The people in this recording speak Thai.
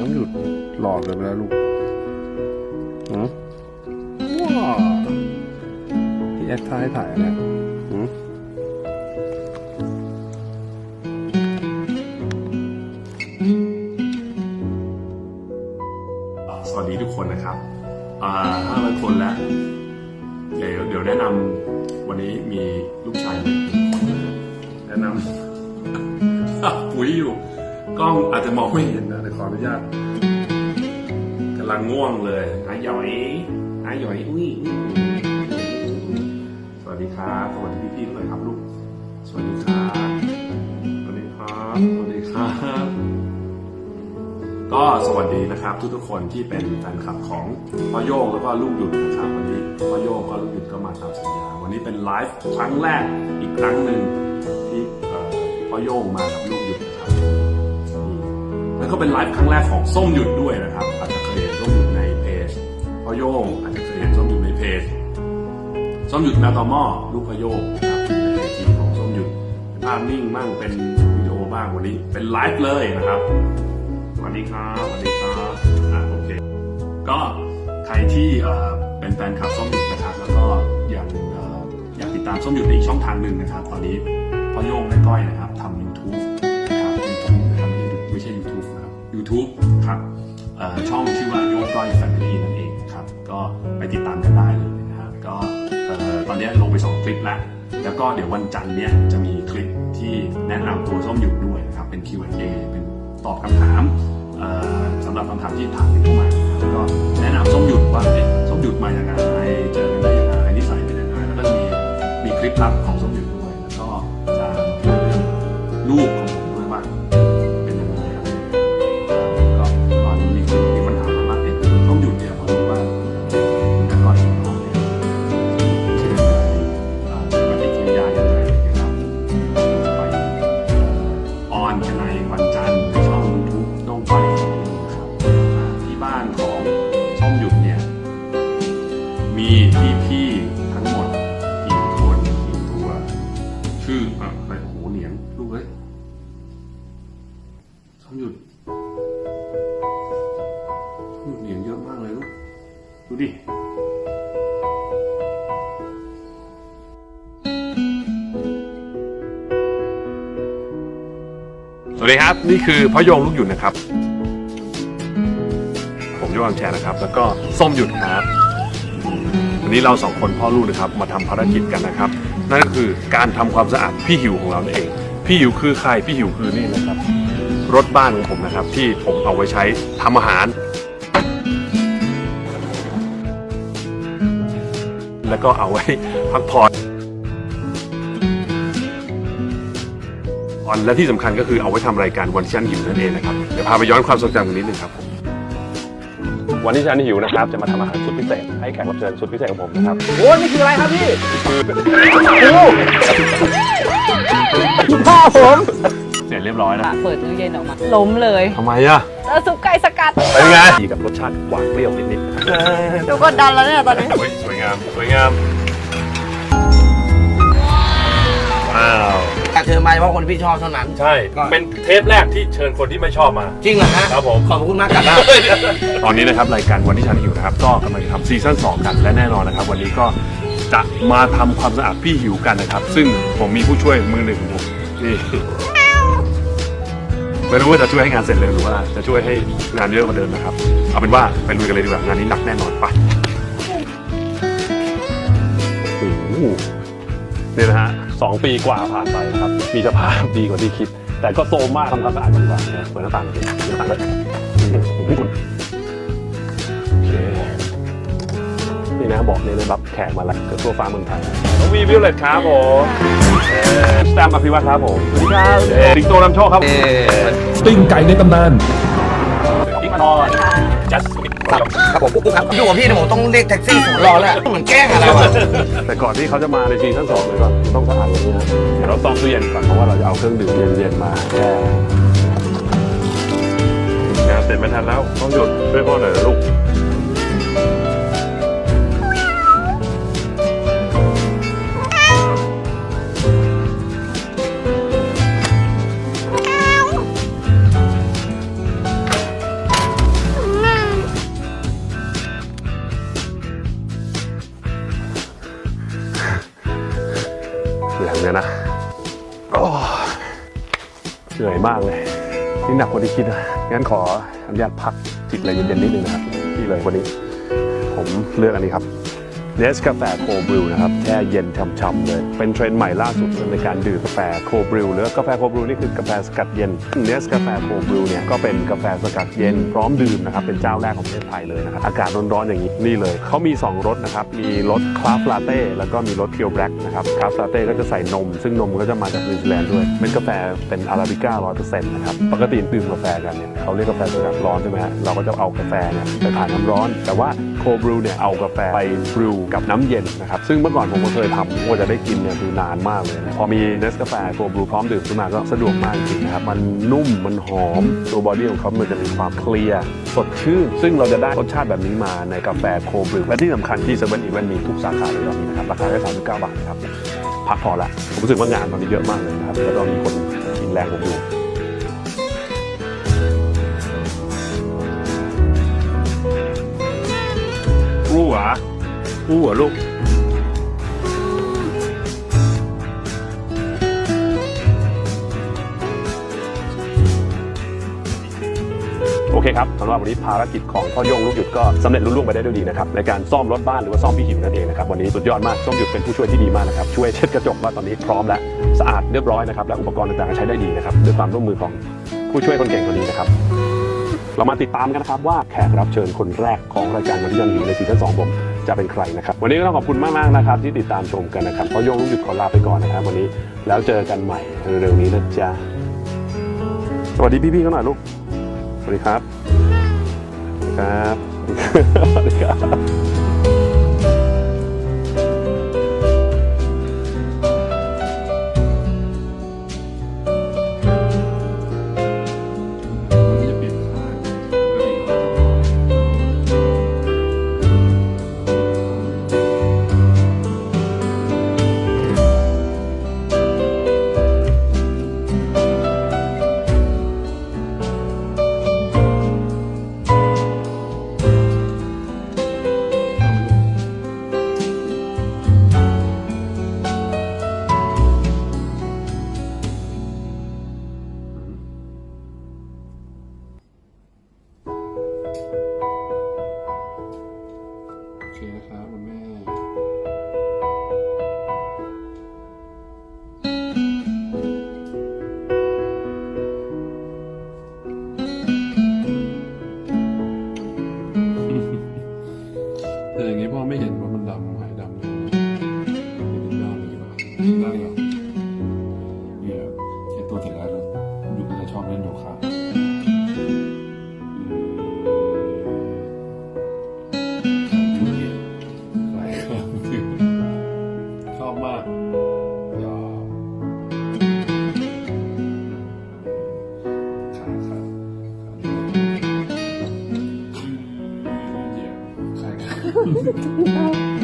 ต้องหยุดหลอดเลยไปแล้วลูกหืมว้าวพี่แอคท้ายถ่ายอะไรหืมสวัสดีทุกคนนะครับ อ่าห้าร้อยคนแล้ว เดี๋ยวเดี๋ยวแนะนำวันนี้มีลูกชายหนึ่งคนนะครับแนะนำปุ๋ยอยู่ กล้องอาจจะมองไม่เห็นนะแต่ขออนุญาตกำลังง่วงเลยอาหยอยอาหยอยอุ้ยอุ้ยสวัสดีครับสวัสดีพี่ๆด้วยครับลูกสวัสดีครับสวัสดีครับสวัสดีครับก็สวัสดีนะครับ ทุกๆคนที่เป็นแฟนคลับของพ่อโยงแล้วก็ลูกหยุดนะครับวันนี้พ่อโยงก็ลูกหยุดก็มาตามสัญญาวันนี้เป็นไลฟ์ครั้งแรกอีกครั้งหนึ่งที่เอ่อพ่อโยงมากับลูก ก็เป็นไลฟ์ครั้งแรกของส้มหยุดด้วยนะครับ อาจจะเคยเห็นส้มหยุดในเพจพอโยงอาจจะเคยเห็นส้มหยุดในเพจส้มหยุดแมวตอมอลูกพโยงนะครับในไอจีของส้มหยุดเป็นภาพนิ่งมั่งเป็นวิดีโอบ้างวันนี้เป็นไลฟ์เลยนะครับสวัสดีครับสวัสดีครับอะโอเค ก็ใครที่เป็นแฟนคลับส้มหยุดนะครับ แล้วก็ยังอยากติดตามส้มหยุดในอีกช่องทางหนึ่งนะครับ ตอนนี้พอโยงและก้อยนะครับทำ ครับช่องชื่อว่าโยงก้อย Family นั่นเองนะครับ ก็ไปติดตามกันได้เลยนะครับก็ตอนนี้ลงไปสองคลิปแล้วแล้วก็เดี๋ยววันจันทร์เนี้ยจะมีคลิปที่แนะนำตัวส้มหยุดด้วยนะครับ เป็น Q&A เป็นตอบคำถามสำหรับคำถามที่ถามกันเข้ามาแล้วก็แนะนำส้มหยุดว่าเอ๊ะส้มหยุดมาอย่างไรเจอกันได้ยังไงนิสัยเป็นยังไงแล้วก็มีมีคลิปลับของส้มหยุดด้วยแล้วก็จะเรื่องลูกของ ดิสวัสดีครับ นี่คือพ่อโยงลูกหยุดนะครับ ผมโยงแชร์นะครับ แล้วก็ส้มหยุดครับวันนี้เราสองคนพ่อลูกนะครับ มาทำภารกิจกันนะครับ นั่นก็คือการทำความสะอาดพี่หิวของเราเอง พี่หิวคือใครพี่หิวคือนี่นะครับ รถบ้านของผมนะครับ ที่ผมเอาไว้ใช้ทำอาหาร แล้วก็เอาไว้พักผ่อนและที่สำคัญก็คือเอาไว้ทำรายการวันที่ฉันหิวนั่นเองนะครับเดี๋ยวพาไปย้อนความทรงจำกันนิดนึงครับผมวันที่ฉันหิวนะครับ จะมาทำอาหารสุดพิเศษให้แขกรับเชิญสุดพิเศษของผมนะครับโอ้นี่คืออะไรครับพี่พ่อผมเส ร็จเรียบร้อยนะ เปิดตู้เย็นออกมา ล้มเลยทำไมอะเออซุปไก่สกัด เป็นไงดีกับรสชาติหวานเปรี้ยวนิดดูกดดันแล้วเนี่ยตอนนี้ ๆเฮ้ยสวยงาม สวยงาม ว้าว แต่เชิญมาเฉพาะคนที่พี่ชอบเท่านั้น ใช่เป็นเทปแรกที่เชิญคนที่ไม่ชอบมา จริงเหรอฮะครับผม ขอบคุณมากกันนะตอนนี้นะครับรายการวันที่ฉันหิวนะครับก็กำลังจะทำซีซั่น2กันและแน่นอนนะครับ วันนี้ก็จะมาทำความสะอาดพี่หิวกันนะครับ ซึ่งผมมีผู้ช่วยมือหนึ่งของผมนี่ ไม่รู้ว่าจะช่วยให้งานเสร็จเร็วหรือว่าจะช่วยให้งานเยอะกว่าเดิมนะครับ เอาเป็นว่าไปลุยกันเลยดีกว่างานนี้หนักแน่นอนไปโอ้โหนี่นะฮะสองปีกว่าผ่านไปครับ มีสภาพดีกว่าที่คิด แต่ก็โซมมากทำความสะอาดมันกว่านเปิดหน้าต่างเลยเปิดหน้าต่างเลย นี่นะบอกเลยเลยรับแขกมาแล้วเกิดทั่วฟ้าเมืองไทยน้องวีวิวเลตครับผมสแตมป์อภิวัตครับผมสวัสดีครับสิงโตนำโชคครับปิ้งไก่ในตำนานอิกมานอนจัสมิครับครับผมปุ๊บปุ๊บครับอยู่กับพี่เนี่ยผมต้องเรียกแท็กซี่สวนรอแล้วเหมือนแกล้งอะไรวะแต่ก่อนที่เขาจะมาในซีซั่นสองเลยก่อนต้องสะอาดกว่านี้นะเดี๋ยวเราต้องตู้เย็นก่อนเพราะว่าเราจะเอาเครื่องดื่มเย็นๆมาแช่งานเสร็จไม่ทันแล้วต้องหยุดช่วยพ่อหน่อยนะลูก นี่หนักกว่าที่คิดนะงั้นขออนุญาตพักจิตอะไรเย็นๆนิดนึงนะครับนี่เลยวันนี้ ผมเลือกอันนี้ครับ เนสกาแฟโคบริวนะครับแช่เย็นช่ำๆเลย เป็นเทรนด์ใหม่ล่าสุดในการดื่มกาแฟโคบริวหรือกาแฟโคบริวนี่คือกาแฟสกัดเย็นเนสกาแฟโคบริวเนี่ยก็เป็นกาแฟสกัดเย็นพร้อมดื่มนะครับเป็นเจ้าแรกของประเทศไทยเลยนะครับอากาศร้อนๆอย่างนี้นี่เลยเขามี 2รสนะครับมีรสคลาฟลาเต้แล้วก็มีรสเคียวแบล็กนะครับคลาฟลาเต้ก็จะใส่นม ซึ่งนมก็จะมาจากนิวซีแลนด์ด้วยเป็นกาแฟเป็นอาราบิก้าร้อยเปอร์เซ็นต์นะครับปกติดื่มกาแฟกันเนี่ยเขาเรียกกาแฟสกัดร้อนใช่ไหมฮะเราก็จะเอากาแฟเนี่ยไปผ่านน้ำร้อน แต่ว่าโคบริวเนี่ยเอากาแฟไปบริวกับน้ำเย็นนะครับซึ่งเมื่อก่อนผมก็เคยทำกว่าจะได้กินเนี่ยคือนานมากเลยนะพอมีเนสกาแฟโคบริวพร้อมดื่มขึ้นมาก็สะดวกมากจริงๆนะครับมันนุ่มมันหอมตัวบอดี้ของเขามันจะมีความเคลียร์สดชื่นซึ่งเราจะได้รสชาติแบบนี้มาในกาแฟโคบริวและที่สำคัญที่เซเว่นอีเวนมีทุกสาขาเลยตอนนี้นะครับราคาแค่39บเก้าบาทครับพักพอละผมรู้สึกว่างานตอนนี้เยอะมากเลยนะครับแล้วก็มีคนกินแรงผมอยู่รู้เหรอ รู้เหรอลูกโอเคครับสำหรับวันนี้ภารกิจของพ่อโยงลูกหยุดก็สำเร็จรุ่ล่วงไปได้ด้วยดีนะครับในการซ่อมรถบ้านหรือว่าซ่อมพี่หิวนั่นเองนะครับวันนี้สุดยอดมากส้มหยุดเป็นผู้ช่วยที่ดีมากนะครับช่วยเช็ดกระจกว่าตอนนี้พร้อมแล้วสะอาดเรียบร้อยนะครับและอุปกรณ์ต่างๆใช้ได้ดีนะครับด้วยความร่วมมือของผู้ช่วยคนเก่งคนนี้นะครับเรามาติดตามกันนะครับว่าแขกรับเชิญคนแรกของรายการวันที่ยังอยู่ในซีซั่นสองผม จะเป็นใครนะครับ วันนี้ก็ต้องขอบคุณมากมากนะครับ ที่ติดตามชมกันนะครับเพราะโยงลูกหยุดขอลาไปก่อนนะครับ วันนี้แล้วเจอกันใหม่เร็วๆนี้นะจ๊ะสวัสดีพี่ๆเขาหน่อยลูกสวัสดีครับสวัสดีครับสวัสดีครับ 你是猪妖